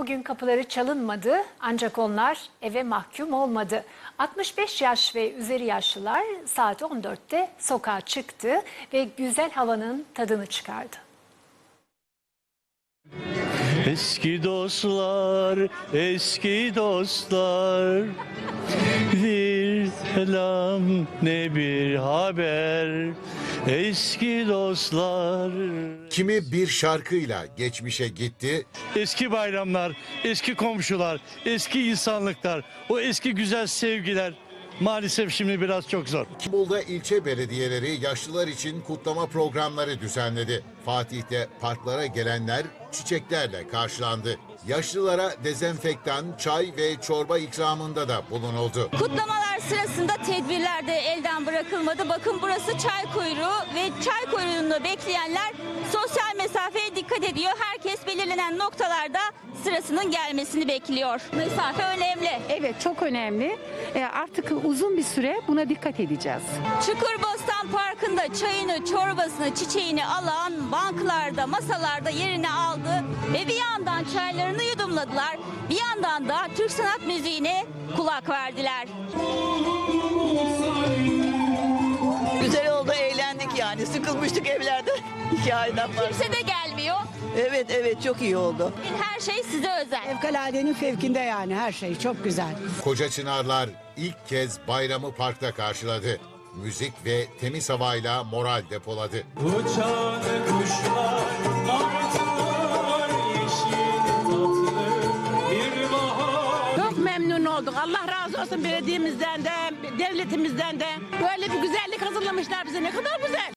Bugün kapıları çalınmadı ancak onlar eve mahkum olmadı. 65 yaş ve üzeri yaşlılar saat 14'te sokağa çıktı ve güzel havanın tadını çıkardı. Eski dostlar, eski dostlar selam ne bir haber? Eski dostlar. Kimi bir şarkıyla geçmişe gitti, Eski bayramlar, eski komşular, eski insanlıklar O eski güzel sevgiler Maalesef şimdi biraz çok zor. Bolu'da ilçe belediyeleri yaşlılar için kutlama programları düzenledi. Fatih'te parklara gelenler çiçeklerle karşılandı. Yaşlılara dezenfektan, çay ve çorba ikramında da bulunuldu. Kutlamalar sırasında tedbirler de elden bırakılmadı. Bakın burası çay kuyruğu ve çay kuyruğunda bekleyenler sosyal mesafeye dikkat ediyor. Herkes belirlenen noktalarda sırasının gelmesini bekliyor. Mesafe önemli. Evet çok önemli. E, artık uzun bir süre buna dikkat edeceğiz. Çukurbostan Parkı'nda çayını, çorbasını, çiçeğini alan banklarda, masalarda yerini aldı ve bir yandan çaylarını yudumladılar. Bir yandan da Türk sanat müziğine kulak verdiler. Güzel oldu, eğlendik yani. Sıkılmıştık evlerde iki aydan var. Kimse de gelmiyor. Evet, evet çok iyi oldu. Her şey size özel. Fevkaladenin fevkinde yani her şey çok güzel. Koca Çınarlar ilk kez bayramı parkta karşıladı. Müzik ve temiz havayla moral depoladı. Uçan kuşlar artılar yeşil tatlı bir bahar. Çok memnun olduk. Allah razı olsun belediyemizden de, devletimizden de. Böyle bir güzellik hazırlamışlar bize. Ne kadar güzel.